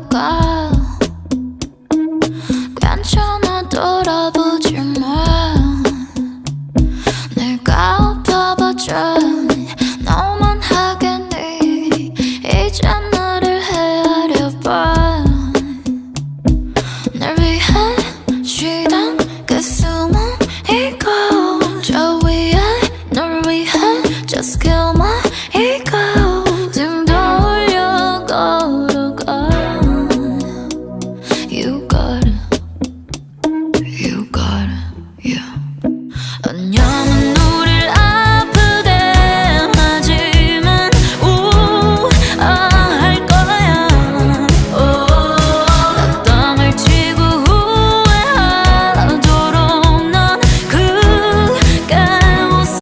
가. 괜찮아 돌아보지 마. 내가 아파봐줘 너만 하겠니? 이제 나를 헤아려봐. 널 위해 안녕